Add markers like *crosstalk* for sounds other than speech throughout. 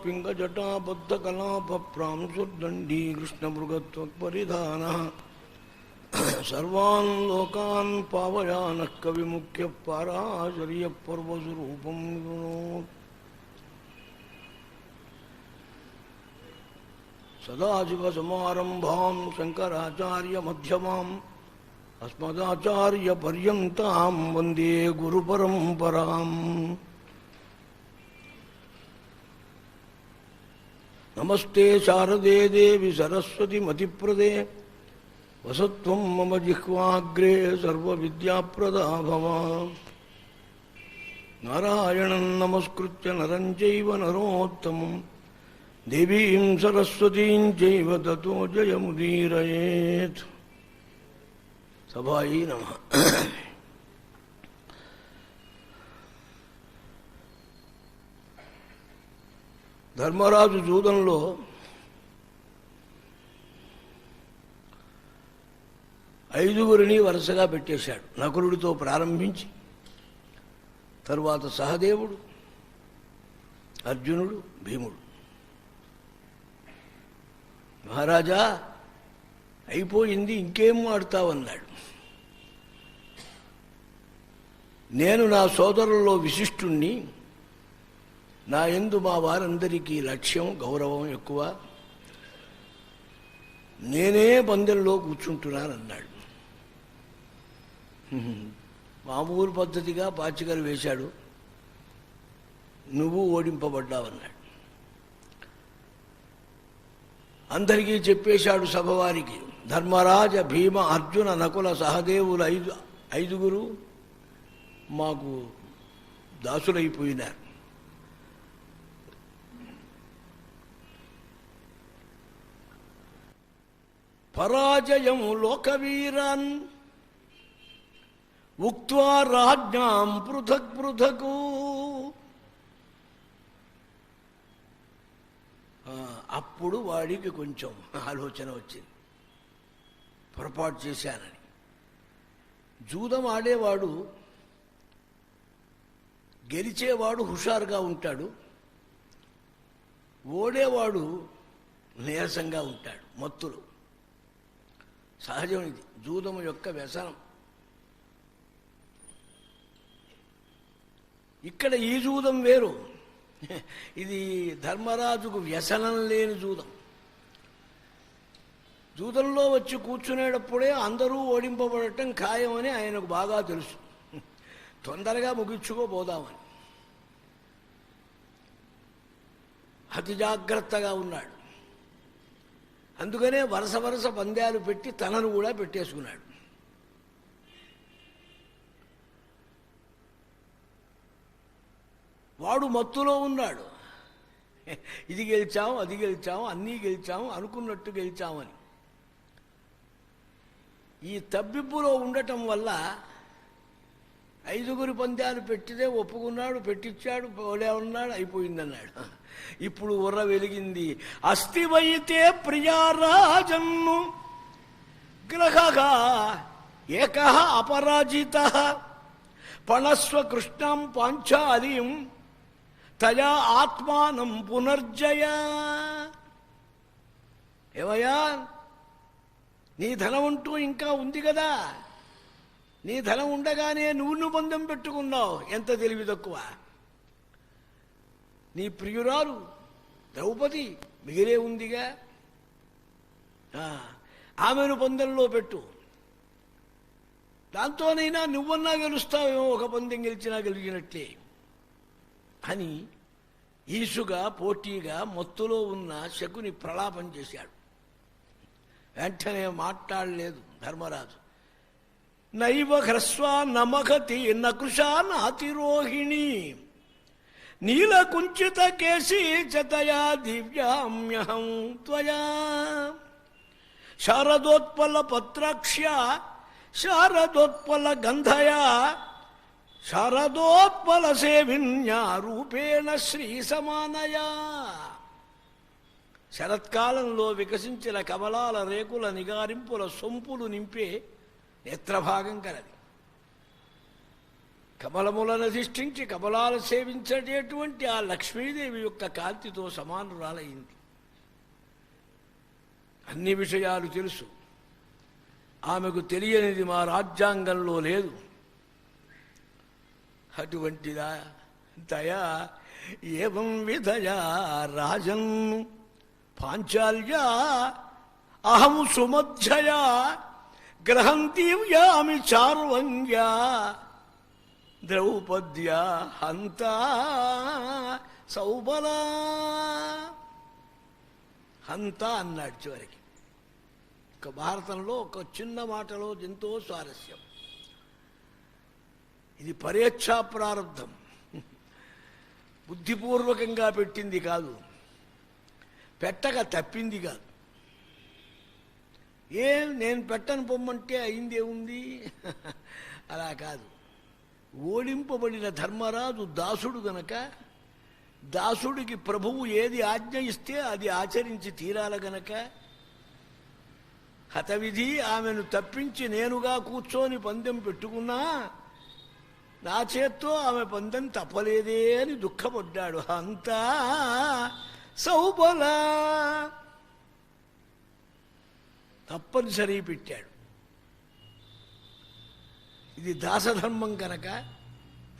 पिङ्गजटाबद्धकलापप्रांशुर्दण्डी कृष्णमृगत्वपरिधानः सर्वान् लोकान् पावयानः कविमुख्यः पाराशर्यपर्वस्वरूपं विवृणोत् सदाशिवसमारम्भां शङ्कराचार्यमध्यमाम् अस्मदाचार्यपर्यन्तां वन्दे गुरुपरम्पराम् नमस्ते शारदे देवि सरस्वति मतिप्रदे। वसत्वं मम जिह्वाग्रे सर्वविद्याप्रदा भव नारायणं नमस्कृत्य नरं चैव नरोत्तमं देवीं सरस्वतीं चैव ततो जयमुदीरयेत्। सभायै नमः। ధర్మరాజు జూదంలో ఐదుగురిని వరుసగా పెట్టేశాడు. నకులుడితో ప్రారంభించి తరువాత సహదేవుడు అర్జునుడు భీముడు. మహారాజా అయిపోయింది ఇంకేం ఆడతావన్నాడు నేను నా సోదరుల్లో విశిష్టుణ్ణి నా ఎందు మా వారందరికీ లక్ష్యం గౌరవం ఎక్కువ. నేనే పందెంలో కూర్చుంటున్నానన్నాడు. మామూలు పద్ధతిగా పాచికలు వేశాడు. నువ్వు ఓడింపబడ్డావన్నాడు. అందరికీ చెప్పేశాడు సభవారికి ధర్మరాజ భీమ అర్జున నకుల సహదేవులు ఐదు ఐదుగురు మాకు దాసులైపోయినారు. పరాజయం లోకవీరాన్. ఉక్వా రాజ్ఞాం పృథక్ పృథకు. అప్పుడు వాడికి కొంచెం ఆలోచన వచ్చింది. పొరపాటు చేశానని. జూదం ఆడేవాడు గెలిచేవాడు హుషారుగా ఉంటాడు. ఓడేవాడు నీరసంగా ఉంటాడు మత్తులు. సహజం ఇది. జూదము యొక్క వ్యసనం. ఇక్కడ ఈ జూదం వేరు. ఇది ధర్మరాజుకు వ్యసనం లేని జూదం. జూదంలో వచ్చి కూర్చునేటప్పుడే అందరూ ఓడింపబడటం ఖాయమని ఆయనకు బాగా తెలుసు. తొందరగా ముగించుకోబోదామని. అతి జాగ్రత్తగా ఉన్నాడు. అందుకనే వరుస వరుస పందాలు పెట్టి తనను కూడా పెట్టేసుకున్నాడు. వాడు మత్తులో ఉన్నాడు. ఇది గెలిచాం అది గెలిచాం అన్నీ గెలిచాం అనుకున్నట్టు గెలిచామని. ఈ తబ్బిబ్బులో ఉండటం వల్ల ఐదుగురు పందాలు పెట్టితే ఒప్పుకున్నాడు పెట్టించాడు పోలే ఉన్నాడు అయిపోయిందన్నాడు. ఇప్పుడు ఉర్ర వెలిగింది. అస్థివైతే ప్రియారాజన్ను గ్రహగా ఏక అపరాజిత పణస్వ కృష్ణం పాంచాలీం తయా ఆత్మానం పునర్జయ. ఏమయ్యా? నీ ధనం అంటూ ఇంకా ఉంది కదా? నీ ధనం ఉండగానే నువ్వు నువ్వు బంధం పెట్టుకున్నావు. ఎంత తెలివి తక్కువ? నీ ప్రియురాలు ద్రౌపది మిగిలే ఉందిగా? ఆమెను పందెంలో పెట్టు. దాంతోనైనా నువ్వన్నా గెలుస్తావేమో ఒక పందెం గెలిచినా గెలిచినట్లే. అని ఈసుగా పోటీగా మత్తులో ఉన్న శకుని ప్రలాపం చేశాడు. వెంటనే మాట్లాడలేదు ధర్మరాజు. నైవ హ్రస్వా నమగతి నకృషా నాతిరోహిణి. నీలకుంచిత కేశీ చతయా దివ్యామ్యహం త్వయా. శారదోత్పల పత్రాక్ష్య శారదోత్పల గంధయా శారదోత్పల సేవిన్యా రూపేణ శ్రీ సమానయా. శరత్కాలంలో వికసించిన కమలాల రేకుల నిగారింపుల సొంపులు నింపే నేత్రభాగం కలది. కమలములను అధిష్ఠించి కమలాలు సేవించేటువంటి ఆ లక్ష్మీదేవి యొక్క కాంతితో సమానురాలయ్యింది అన్ని విషయాలు తెలుసు. ఆమెకు తెలియనిది మా రాజ్యాంగంలో లేదు. అటువంటిదా? దయా ఏం విధయా రాజన్ పాంచాల్యా అహం సుమధ్యయా గ్రహంతీవ్యామి చారువంగ్య ద్రౌపద్య హంత సౌబలా. హంత అన్నాడు చివరికి. ఒక భారతంలో ఒక చిన్న మాటలో ఎంతో స్వారస్యం. ఇది పరేచ్ఛా ప్రారంధం బుద్ధిపూర్వకంగా పెట్టింది కాదు. పెట్టక తప్పింది కాదు. ఏం నేను పెట్టను పొమ్మంటే అయింది ఏముంది? *laughs* అలా కాదు. ఓడింపబడిన ధర్మరాజు దాసుడు గనక దాసుడికి ప్రభువు ఏది ఆజ్ఞ ఇస్తే అది ఆచరించి తీరాల గనక హతవిధి ఆమెను తప్పించి నేనుగా కూర్చొని పందెం పెట్టుకున్నా నా చేత్తో ఆమె పందెం తప్పలేదే అని దుఃఖపడ్డాడు. అంతా సౌబలా తప్పనిసరి పెట్టాడు. ఇది దాసధర్మం కనుక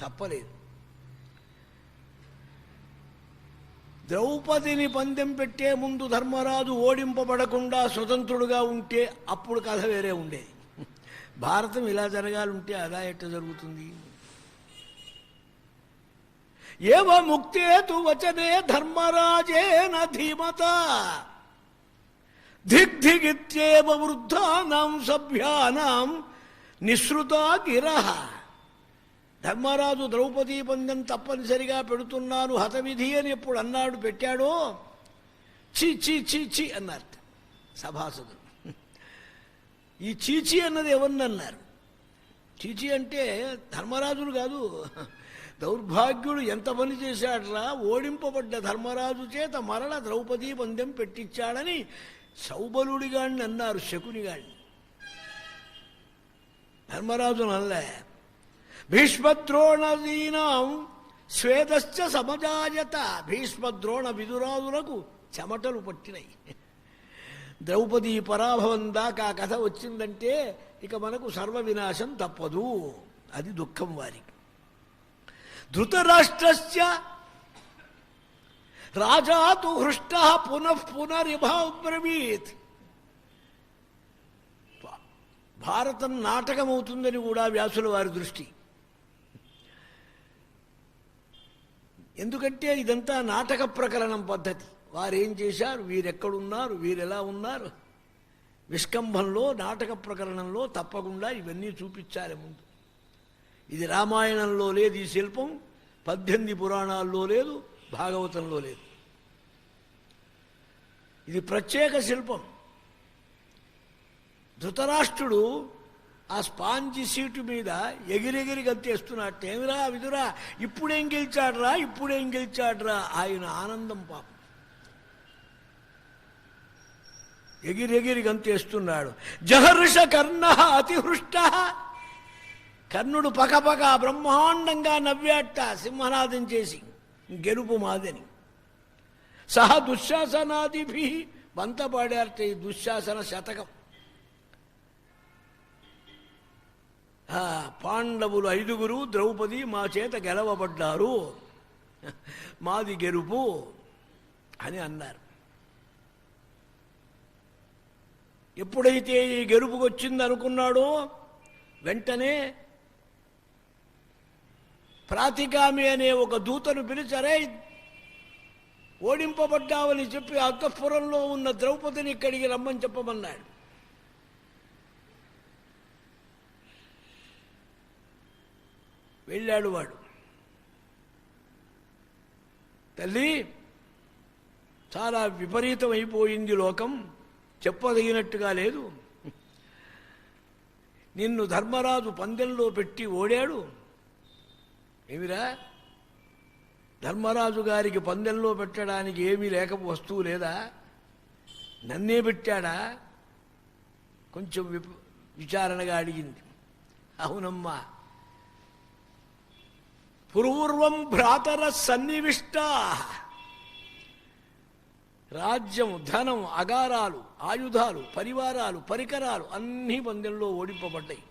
తప్పలేదు. ద్రౌపదిని పందెం పెట్టే ముందు ధర్మరాజు ఓడింపబడకుండా స్వతంత్రుడుగా ఉంటే అప్పుడు కథ వేరే ఉండేది. భారతం ఇలా జరగాలంటే అలా ఎట్ట జరుగుతుంది? ఏవ ముక్తేతు వచనే ధర్మరాజేన ధీమత. దిగ్ధిగిత్యేవ వృద్ధానాం సభ్యానాం నిశ్రుతా గిరహ ధర్మరాజు ద్రౌపదీ పందెం తప్పనిసరిగా పెడుతున్నాను హతవిధి అని ఎప్పుడు అన్నాడు పెట్టాడో? చి చి చి చి అన్నారు సభాసదులు. ఈ చీచి అన్నది ఎవరిని అన్నారు? చీచి అంటే ధర్మరాజులు కాదు దౌర్భాగ్యుడు ఎంత పని చేశాడరా? ఓడింపబడ్డ ధర్మరాజు చేత మరల ద్రౌపదీ పందెం పెట్టించాడని సౌబలుడిగాడిని అన్నారు శకునిగాడిని. ధర్మరాజును నల్లే భీష్మద్రోణదీనాం శ్వేతశ్చ సమజాయత. భీష్మద్రోణ విదురాదులకు చెమటలు పట్టినాయి ద్రౌపది పరాభవం దాకా కథ వచ్చిందంటే ఇక మనకు సర్వ వినాశం తప్పదు. అది దుఃఖం వారికి. ధృతరాష్ట్రస్య రాజా తు హృష్ట పునః పునరిభాబ్రవీత్ భారతం నాటకమవుతుందని కూడా వ్యాసుల వారి దృష్టి. ఎందుకంటే ఇదంతా నాటక ప్రకరణం పద్ధతి. వారేం చేశారు? వీరెక్కడున్నారు? వీరెలా ఉన్నారు? విష్కంభంలో నాటక ప్రకరణంలో తప్పకుండా ఇవన్నీ చూపించాలి ముందు. ఇది రామాయణంలో లేదు ఈ శిల్పం పద్దెనిమిది పురాణాల్లో లేదు భాగవతంలో లేదు. ఇది ప్రత్యేక శిల్పం. ధృతరాష్ట్రుడు ఆ స్పాంజి సీటు మీద ఎగిరెగిరి గంతేస్తున్నట్టు ఏమిరా విదురా ఇప్పుడేం గెలిచాడ్రా ఇప్పుడేం గెలిచాడ్రా ఆయన ఆనందం పాపం. ఎగిరెగిరి గంతేస్తున్నాడు. జహర్ష కర్ణ అతిహృష్ట. కర్ణుడు పకపక బ్రహ్మాండంగా నవ్వాట సింహనాదం చేసి. గెలుపు మాదని. సహా దుశ్శాసనాదిభి వంత ఈ దుశ్శాసన శతకం. పాండవులు ఐదుగురు ద్రౌపది మా చేత గెలవబడ్డారు. మాది గెలుపు అని అన్నారు. ఎప్పుడైతే ఈ గెలుపుకొచ్చింది అనుకున్నాడో వెంటనే ప్రాతిగామి అనే ఒక దూతను పిలిచరే ఓడింపబడ్డావని చెప్పి అంతఃపురంలో ఉన్న ద్రౌపదిని ఇక్కడికి రమ్మని చెప్పమన్నాడు. వెళ్ళాడు వాడు. తల్లి చాలా విపరీతం అయిపోయింది లోకం చెప్పదగినట్టుగా లేదు. నిన్ను ధర్మరాజు పందెంలో పెట్టి ఓడాడు. ఏమిరా? ధర్మరాజు గారికి పందెంలో పెట్టడానికి ఏమీ లేక వస్తువు లేదా? నన్నే పెట్టాడా? కొంచెం విప విచారణగా అడిగింది. అవునమ్మా. పూర్వం భ్రాతర సన్నివిష్ట. రాజ్యం ధనం అగారాలు ఆయుధాలు పరివారాలు పరికరాలు అన్నీ పందెంలో ఓడింపబడ్డాయి.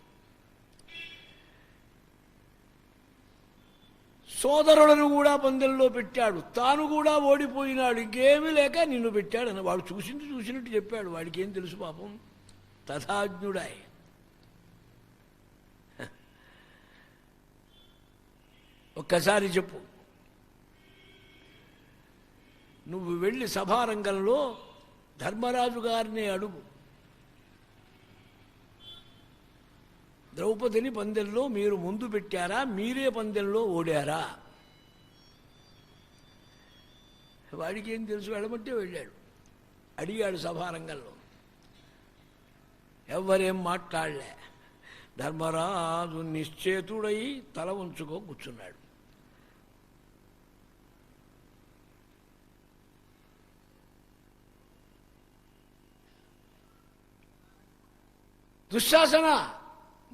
సోదరులను కూడా పందెల్లో పెట్టాడు. తాను కూడా ఓడిపోయినాడు. ఇంకేమీ లేక నిన్ను పెట్టాడని వాడు చూసింది చూసినట్టు చెప్పాడు. వాడికి ఏం తెలుసు పాపం? తథాజ్ఞుడాయ్. ఒక్కసారి చెప్పు. నువ్వు వెళ్ళి సభారంగంలో ధర్మరాజు గారిని అడుగు. ద్రౌపదిని పందెంలో మీరు ముందు పెట్టారా? మీరే పందెంలో ఓడారా? వాడికి ఏం తెలుసు? వెళ్ళమంటే వెళ్ళాడు. అడిగాడు సభారంగంలో. ఎవరేం మాట్లాడలే. ధర్మరాజు నిశ్చేతుడై తల ఉంచుకో కూర్చున్నాడు. దుశ్శాసన!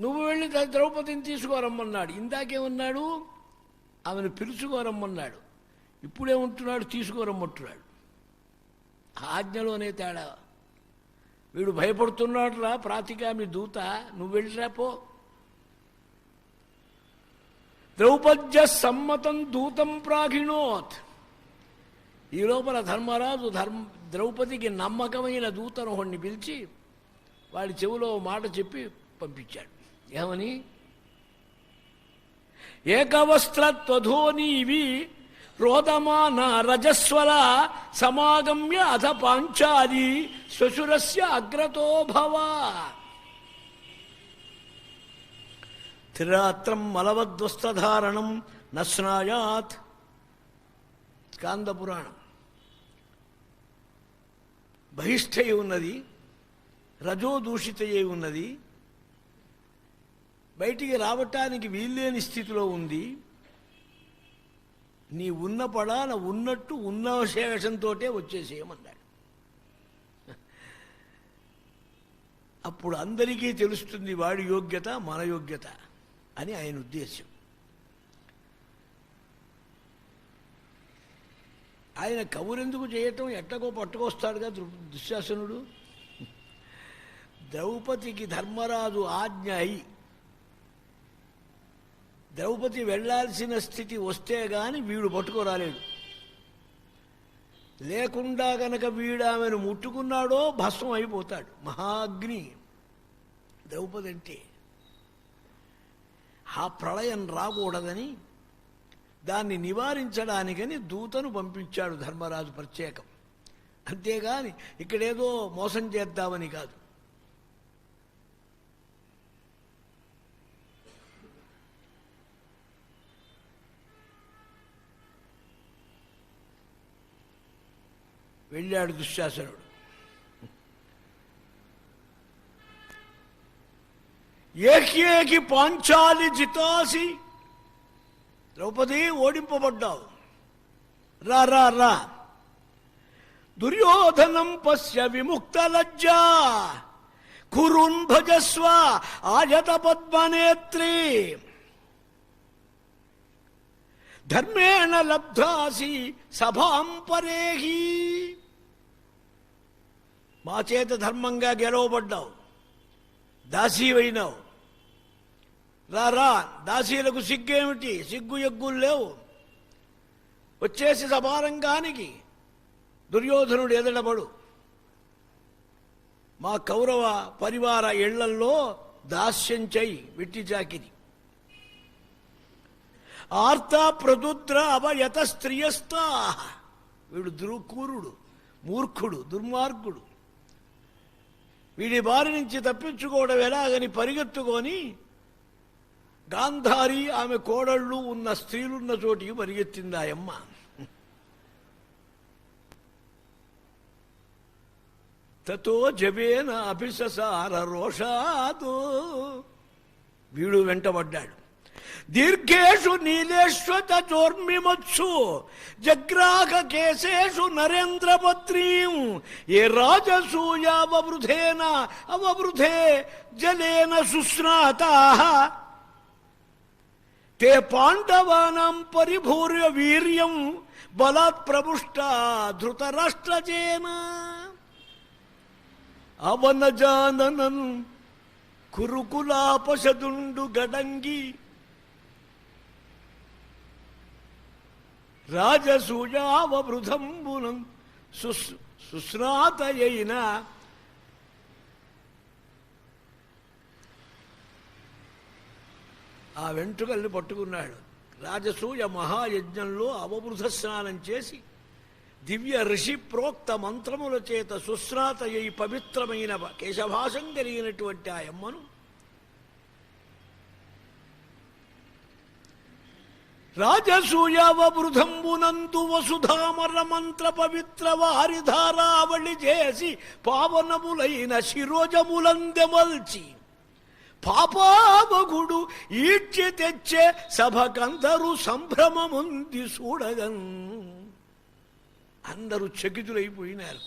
నువ్వు వెళ్ళి ద్రౌపదిని తీసుకోరమ్మన్నాడు. ఇందాకేమన్నాడు? ఆమెను పిలుచుకోరమ్మన్నాడు. ఇప్పుడేమంటున్నాడు తీసుకోరమ్మంటున్నాడు. ఆజ్ఞలోనే తేడా. వీడు భయపడుతున్నాడు రా దూత. నువ్వు వెళ్ళిరాపో ద్రౌపద్య సమ్మతం దూతం ప్రాఘిణోత్. ఈ లోపల ధర్మరాజు ధర్మ ద్రౌపదికి నమ్మకమైన దూతను ఒకడిని పిలిచి వాడి చెవిలో ఓ మాట చెప్పి పంపించాడు. ఏమని? ఏకవస్త్రత్వధోనీవి రోదమాన రజస్వర సమాగమ్య అథ పాంచాది శ్వశురస్య అగ్రతో భవ త్రిరాత్రం మలవద్వస్త్రధారణం నస్నాయాత్ స్కాందపురాణం. పురాణం బహిష్ఠయి ఉన్నది రజోదూషితయ్యే ఉన్నది బయటికి రావటానికి వీల్లేని స్థితిలో ఉంది. నీ ఉన్న పడాన ఉన్నట్టు ఉన్న శేషంతో వచ్చేసేయమన్నాడు. అప్పుడు అందరికీ తెలుస్తుంది వాడి యోగ్యత మన యోగ్యత అని ఆయన ఉద్దేశం ఆయన కవురెందుకు చేయటం ఎట్టకో పట్టుకొస్తాడుగా దృ- దుశ్శాసనుడు? ద్రౌపదికి ధర్మరాజు ఆజ్ఞ అయి ద్రౌపది వెళ్ళాల్సిన స్థితి వస్తే గాని వీడు పట్టుకోరాలేడు. లేకుండా గనక వీడు ఆమెను ముట్టుకున్నాడో భస్మం అయిపోతాడు. మహాగ్ని. ద్రౌపది అంటే ఆ ప్రళయం రాకూడదని దాన్ని నివారించడానికని దూతను పంపించాడు ధర్మరాజు ప్రత్యేకం. అంతేగాని ఇక్కడేదో మోసం చేద్దామని కాదు. వెళ్ళాడు దుశ్శాసనుడు. ఏకేకి పాంచాలి జితాసి ద్రౌపది ఓడింపబడ్డావు. రా రా రా. దుర్యోధనం పశ్య విముక్త లజ్జా కురున్ భజస్వ ఆయత పద్మనేత్రి. ధర్మేణ లబ్ధాసి సభాం పరేహి. మా చేత ధర్మంగా గెలవబడ్డావు. దాసీవైనావు రా రా దాసీలకు సిగ్గేమిటి? సిగ్గు ఎగ్గులు లేవు. వచ్చేసి సమారంగానికి దుర్యోధనుడు ఎదడబడు మా కౌరవ పరివార ఇళ్ళల్లో దాస్యం చెయ్యి విట్టి చాకిరి. ఆర్త ప్రదుద్ర అవయత స్త్రియస్తా వీడు దురుకూరుడు మూర్ఖుడు దుర్మార్గుడు. వీడి బారి నుంచి తప్పించుకోవడం ఎలాగని పరిగెత్తుకొని గాంధారి ఆమె కోడళ్ళు ఉన్న స్త్రీలున్న చోటికి పరిగెత్తింది ఆయమ్మ. తతో జవేన అభిససార రోషాదు. వీడు వెంటబడ్డాడు. दीर्घेशु नीलेश चोर्मिमत्सु जग्राह केशेशु नरेन्द्र पत्री ये राजसूयावृधेन जले न सुस्नाता। ते पाण्डवानां परिभूर्य वीर्यं बलात् प्रमुष्टा धृतराष्ट्रजेन। अवन ಜಾನನನ್ कुरुकुलापशदुंडु गडंगी రాజసూయావృధంబునం సుస్ సుశ్రాతయైన. ఆ వెంట్రుకల్ని పట్టుకున్నాడు. రాజసూయ మహాయజ్ఞంలో అవబృధ స్నానం చేసి దివ్య ఋషి ప్రోక్త మంత్రముల చేత సుశ్రాతయ్యి పవిత్రమైన కేశభాషం కలిగినటువంటి ఆ అమ్మను రాజసూయావృధంబునందు వసుధామర మంత్ర పవిత్ర వారిధారావళి చేసి పావనములైన శిరోజములందెమల్చి పాపావగుడు ఈడ్చి తెచ్చే సభకందరూ సంభ్రమముంది చూడగన్ అందరూ చకితులైపోయినారు.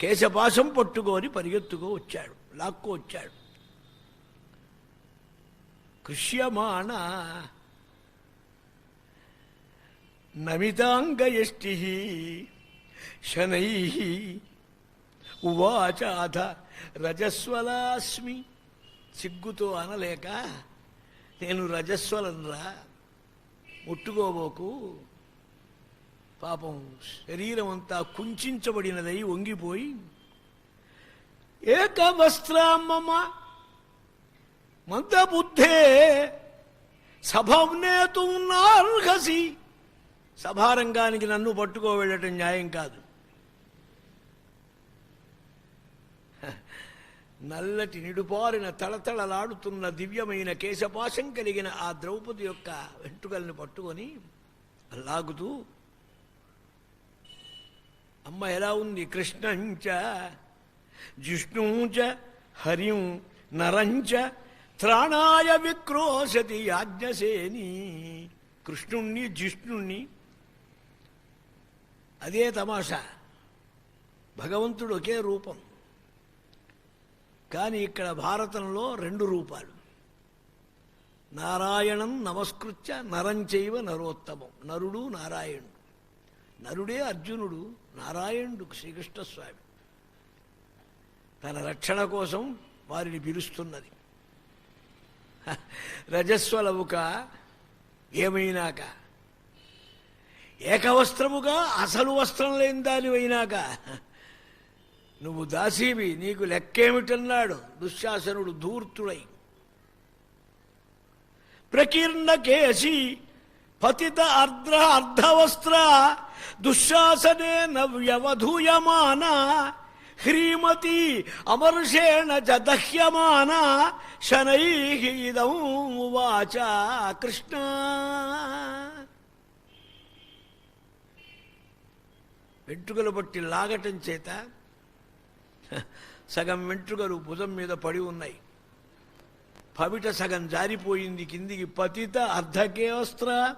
కేశపాశం పట్టుకొని పరిగెత్తుకో వచ్చాడు లాక్కో వచ్చాడు. కృష్యమాణ నమితాంగయష్టి శనై ఉవాచాధ రజస్వలాస్మి. సిగ్గుతో అనలేక నేను రజస్వలనరా ముట్టుకోబోకు. పాపం శరీరం అంతా కుంచబడినదై వంగిపోయి ఏక వస్త్రామమ మందబుద్ధే సభం నేతు నార్హసి సభారంగానికి నన్ను పట్టుకోవెళ్ళటం న్యాయం కాదు. నల్లటి నిడుపారిన తళతళలాడుతున్న దివ్యమైన కేశపాశం కలిగిన ఆ ద్రౌపది యొక్క వెంట్రుకల్ని పట్టుకొని లాగుతూ అమ్మ ఎలా ఉంది కృష్ణంచ జిష్ణుంచ హరిం నరంచ త్రాణాయ విక్రోశతి యాజ్ఞసేని కృష్ణుణ్ణి జిష్ణుణ్ణి అదే తమాషా. భగవంతుడు ఒకే రూపం. కానీ ఇక్కడ భారతంలో రెండు రూపాలు. నారాయణం నమస్కృత్య నరంచైవ నరోత్తమం. నరుడు నారాయణుడు. నరుడే అర్జునుడు నారాయణుడు శ్రీకృష్ణస్వామి. తన రక్షణ కోసం వారిని పిలుస్తున్నది. రజస్వలవుక ఏమైనాక? ఏకవస్త్రముగా అసలు వస్త్రం లేని దానివైనాక నువ్వు దాసీవి నీకు లెక్కేమిటన్నాడు? దుశ్శాసనుడు ధూర్తుడై. ప్రకీర్ణ కేసి పతిత అర్ధ అర్ధవస్త్ర దుశ్శాసనే వ్యవధూయమాన హ్రీమతి అమర్షేణ జదహ్యమాన దహ్యమాన శనై ఇదం వాచ కృష్ణ. వెంట్రుకలు బట్టి లాగటం చేత సగం వెంట్రుకలు భుజం మీద పడి ఉన్నాయి. పవిట సగం జారిపోయింది కిందికి పతిత అర్ధకేవస్త్ర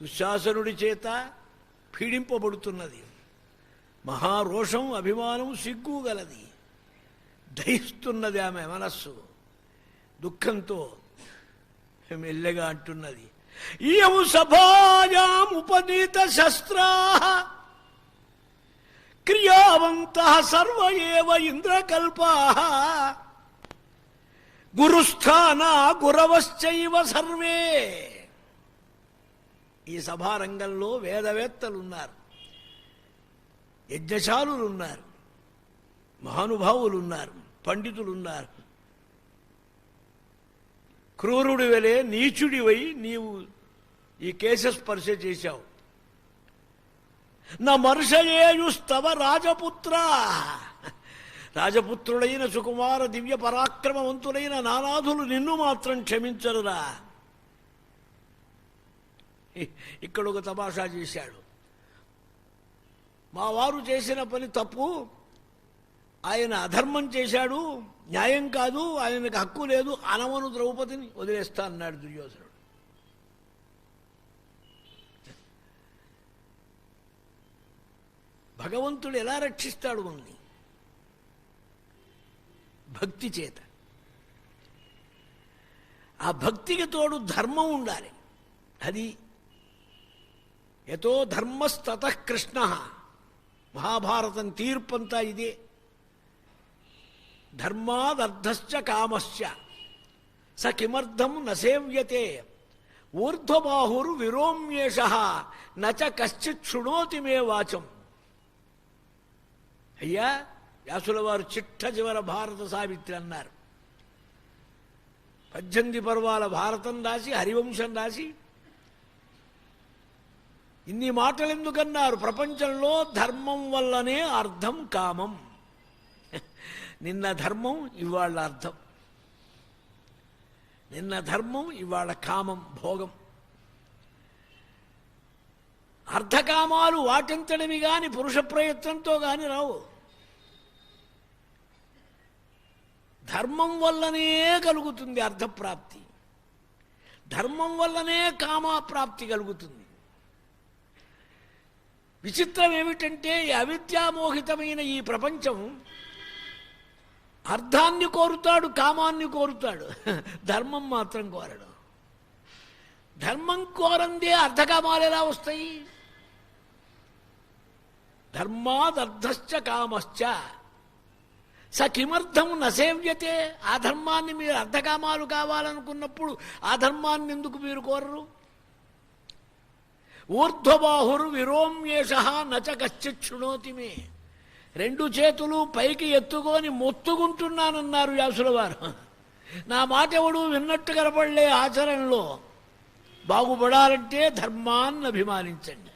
దుశ్శాసనుడి చేత పీడింపబడుతున్నది. మహారోషం అభిమానం సిగ్గు గలది దహిస్తున్నది ఆమె మనస్సు. దుఃఖంతో మెల్లగా అంటున్నది. ఇయము సభాయాం ఉపనీత శస్త్రా. క్రియావంత సర్వ ఏవ ఇంద్రకల్పా. గురుస్థాన గురవశ్చైవ సర్వే. ఈ సభారంగంలో వేదవేత్తలు ఉన్నారు యజ్ఞశాలులు ఉన్నారు మహానుభావులు ఉన్నారు పండితులు ఉన్నారు క్రూరుడి వలె నీచుడివై నీవు ఈ కేశస్పర్శ చేశావు. నా మర్షయేయుస్తవ రాజపుత్ర. రాజపుత్రుడైన సుకుమార దివ్య పరాక్రమవంతులైన నానాథులు నిన్ను మాత్రం క్షమించరురా. ఇక్కడ ఒక తమాషా చేశాడు. మా వారు చేసిన పని తప్పు ఆయన అధర్మం చేశాడు న్యాయం కాదు ఆయనకు హక్కు లేదు అనవను ద్రౌపదిని వదిలేస్తా అన్నాడు దుర్యోధనుడు. భగవంతుడు ఎలా రక్షిస్తాడు మనల్ని? భక్తి చేత. ఆ భక్తికి తోడు ధర్మం ఉండాలి. అది ఎతో ధర్మస్తత కృష్ణ. మహాభారతం తీర్పంతా ఇదే. ధర్మాదర్ధశ్చ కామశ్చ. స కిమర్థం నసేవ్యతే ఊర్ధ్వబాహురు విరోమ్యేష. నచ కశ్చిత్ శృణోతి మే వాచం. అయ్యా వ్యాసుల వారు చిట్ట చివర భారత సావిత్రి అన్నారు. పద్దెనిమిది పర్వాల భారతం రాసి హరివంశం రాసి ఇన్ని మాటలు ఎందుకన్నారు ప్రపంచంలో ధర్మం వల్లనే అర్థం కామం. నిన్న ధర్మం ఇవాళ అర్థం. నిన్న ధర్మం ఇవాళ కామం భోగం. అర్ధకామాలు వాటించడమి కాని పురుష ప్రయత్నంతో గాని రావు. ధర్మం వల్లనే కలుగుతుంది అర్థప్రాప్తి. ధర్మం వల్లనే కామప్రాప్తి కలుగుతుంది. విచిత్రం ఏమిటంటే ఈ అవిద్యామోహితమైన ఈ ప్రపంచం అర్థాన్ని కోరుతాడు కామాన్ని కోరుతాడు. ధర్మం మాత్రం కోరడు. ధర్మం కోరందే అర్ధకామాలు ఎలా వస్తాయి? ధర్మాదర్ధశ్చ కామశ్చ. స కిమర్థం నసేవ్యతే ఆ ధర్మాన్ని మీరు అర్ధకామాలు కావాలనుకున్నప్పుడు ఆ ధర్మాన్ని ఎందుకు మీరు కోరరు? ఊర్ధ్వబాహురు విరోమ్యేష నచ కశ్చిత్ శృణోతి మే. రెండు చేతులు పైకి ఎత్తుకొని మొత్తుకుంటున్నానన్నారు వ్యాసుల వారు నా మాట ఎవడు విన్నట్టు కనపడలే ఆచరణలో. బాగుపడాలంటే ధర్మాన్ని అభిమానించండి.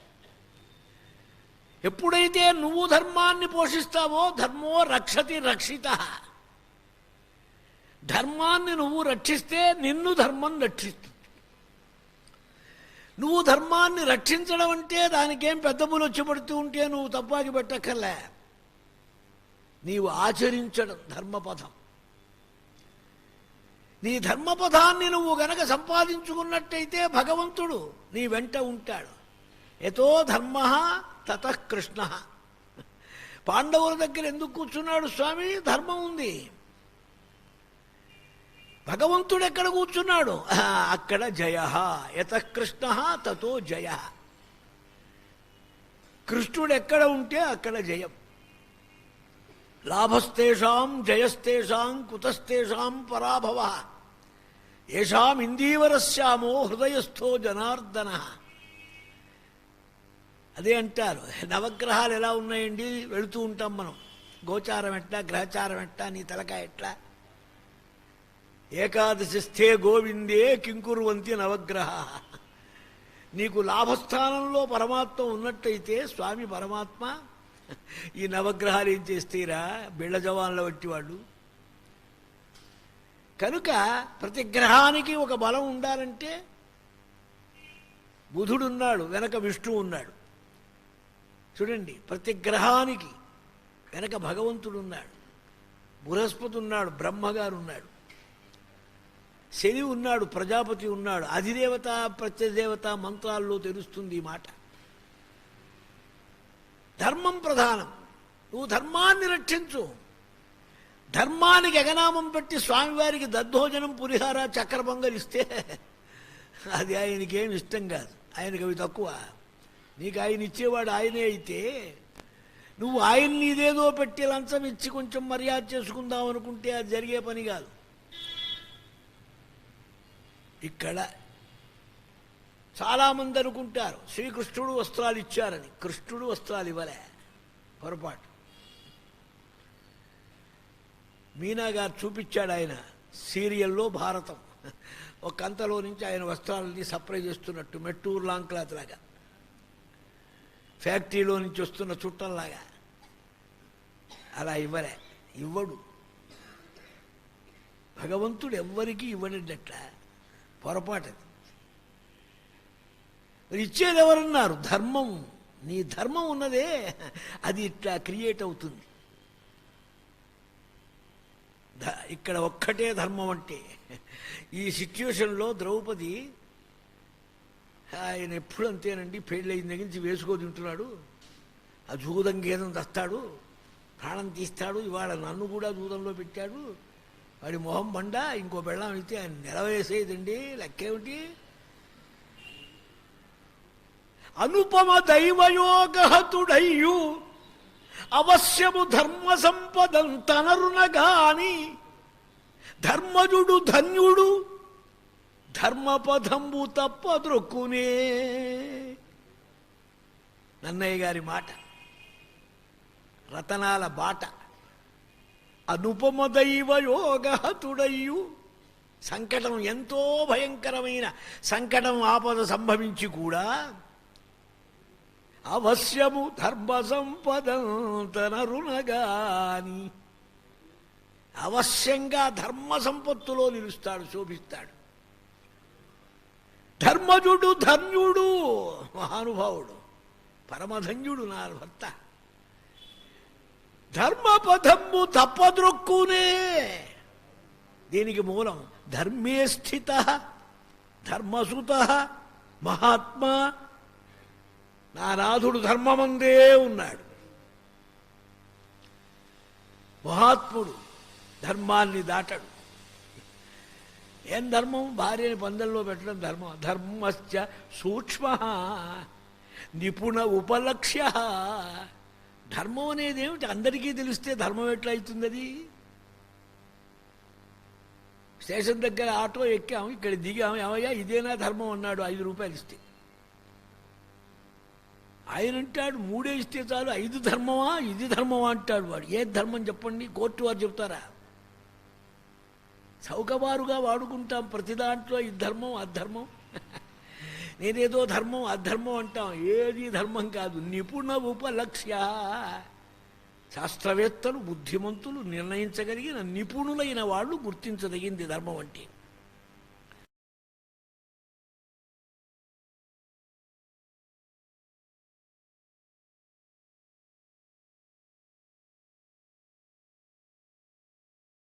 ఎప్పుడైతే నువ్వు ధర్మాన్ని పోషిస్తావో ధర్మో రక్షతి రక్షిత. ధర్మాన్ని నువ్వు రక్షిస్తే నిన్ను ధర్మం రక్షిస్తుంది. నువ్వు ధర్మాన్ని రక్షించడం అంటే దానికేం పెద్ద పూలు వచ్చి పడుతూ ఉంటే నువ్వు తప్పాకి పెట్టక్కర్లే. నీవు ఆచరించడం ధర్మపథం. నీ ధర్మపథాన్ని నువ్వు గనక సంపాదించుకున్నట్టయితే భగవంతుడు నీ వెంట ఉంటాడు. ఎతో ధర్మ తత కృష్ణ. పాండవుల దగ్గర ఎందుకు కూర్చున్నాడు స్వామి? ధర్మం ఉంది. భగవంతుడు ఎక్కడ కూర్చున్నాడు? అక్కడ జయ. యత కృష్ణ తతో జయ. కృష్ణుడు ఎక్కడ ఉంటే అక్కడ జయం. లాభస్తేషాం జయస్తేషాం కుతస్తేషాం పరాభవ. ఏషాం ఇందీవరశ్యామో హృదయస్థో జనార్దన. అదే అంటారు. నవగ్రహాలు ఎలా ఉన్నాయండి? వెళుతూ ఉంటాం మనం. గోచారం ఎట్లా? గ్రహచారం ఎట్లా? నీ తలకాయ ఎట్లా? ఏకాదశి స్థే గోవిందే కింకురువంతి నవగ్రహ. నీకు లాభస్థానంలో పరమాత్మ ఉన్నట్టయితే స్వామి పరమాత్మ ఈ నవగ్రహాలు ఏం చేస్తేరా? బిళ్ళ జవాన్ల వంటివాళ్ళు కనుక ప్రతి గ్రహానికి ఒక బలం ఉండాలంటే బుధుడున్నాడు వెనక విష్ణువు ఉన్నాడు. చూడండి ప్రతి గ్రహానికి వెనక భగవంతుడు ఉన్నాడు బృహస్పతి ఉన్నాడు బ్రహ్మగారు ఉన్నాడు. శని ఉన్నాడు ప్రజాపతి ఉన్నాడు. అధిదేవత ప్రత్యదేవత మంత్రాల్లో తెలుస్తుంది ఈ మాట. ధర్మం ప్రధానం. నువ్వు ధర్మాన్ని రక్షించు. ధర్మానికి ఎగనామం పెట్టి స్వామివారికి దద్దోజనం పులిహార చక్కెర పొంగలిస్తే అది ఆయనకేం ఇష్టం కాదు. ఆయనకి అవి తక్కువ. నీకు ఆయన ఇచ్చేవాడు ఆయనే అయితే నువ్వు ఆయన్ని ఇదేదో పెట్టి లంచం ఇచ్చి కొంచెం మర్యాద చేసుకుందాం అనుకుంటే అది జరిగే పని కాదు. ఇక్కడ చాలామంది అనుకుంటారు శ్రీకృష్ణుడు వస్త్రాలు ఇచ్చారని. కృష్ణుడు వస్త్రాలు ఇవ్వలే. పొరపాటు. మీనా గారు చూపించాడు ఆయన సీరియల్లో భారతం. ఒక కంతలో నుంచి ఆయన వస్త్రాలని సప్లై చేస్తున్నట్టు మెట్టూరు లాంగ్ క్లాత్ లాగా. ఫ్యాక్టరీలో నుంచి వస్తున్న చుట్టంలాగా అలా ఇవ్వలే. ఇవ్వడు. భగవంతుడు ఎవ్వరికీ ఇవ్వడట్ల పొరపాటది. మరి ఇచ్చేది ఎవరన్నారు ధర్మం. నీ ధర్మం ఉన్నదే. అది ఇట్లా క్రియేట్ అవుతుంది. ఇక్కడ ఒక్కటే ధర్మం అంటే ఈ సిచ్యువేషన్లో ద్రౌపది ఆయన ఎప్పుడు అంతేనండి పెళ్ళయిన దగ్గర నుంచి వేసుకో తింటున్నాడు. ఆ జూదం గేదం తెస్తాడు ప్రాణం తీస్తాడు ఇవాళ నన్ను కూడా జూదంలో పెట్టాడు. వాడి మొహం బండ ఇంకో బెళ్ళం అయితే ఆయన నిలవేసేదండి లెక్కేమిటి? అనుపమ దైవయోగహతుడయ్యు. అవశ్యము ధర్మ సంపదం తనరునగాని. ధర్మజుడు ధన్యుడు ధర్మపథంబు తప్ప ద్రొక్కునే నన్నయ్య గారి మాట రతనాల బాట. అనుపమ దైవయోగహతుడయ్యు. సంకటం ఎంతో భయంకరమైన సంకటం ఆపద సంభవించి కూడా అవశ్యము ధర్మ సంపదంతనరునగాని అవశ్యంగా ధర్మ సంపత్తులో నిలుస్తాడు శోభిస్తాడు. ధర్మజుడు ధన్యుడు మహానుభావుడు పరమధన్యుడు నా భర్త. ధర్మపథము తప్పద్రొక్కునే. దీనికి మూలం ధర్మే స్థిత ధర్మసుత మహాత్మా నా నాథుడు ధర్మమందే ఉన్నాడు. మహాత్ముడు ధర్మాన్ని దాటడు. ఏం ధర్మం? భార్యని పందెల్లో పెట్టడం ధర్మం. ధర్మశ్చ సూక్ష్మ నిపుణ ఉపలక్ష్య. ధర్మం అనేది ఏమిటి? అందరికీ తెలిస్తే ధర్మం ఎట్లా అవుతుంది అది స్టేషన్ దగ్గర ఆటో ఎక్కాము ఇక్కడ దిగాము. ఏమయ్యా? ఇదేనా ధర్మం అన్నాడు. ఐదు రూపాయలు ఇస్తే. ఆయన అంటాడు మూడే ఇస్తే చాలు ఐదు ధర్మమా ఇది ధర్మమా అంటాడు వాడు. ఏ ధర్మం చెప్పండి? కోర్టు వారు చెప్తారా? చౌకబారుగా వాడుకుంటాం ప్రతి దాంట్లో ఇది ధర్మం అధర్మం *laughs* నేనేదో ధర్మం అధర్మం అంటాం. ఏది ధర్మం కాదు. నిపుణ ఉపలక్ష్య. శాస్త్రవేత్తలు బుద్ధిమంతులు నిర్ణయించగలిగిన నిపుణులైన వాళ్ళు గుర్తించదగింది ధర్మం అంటే.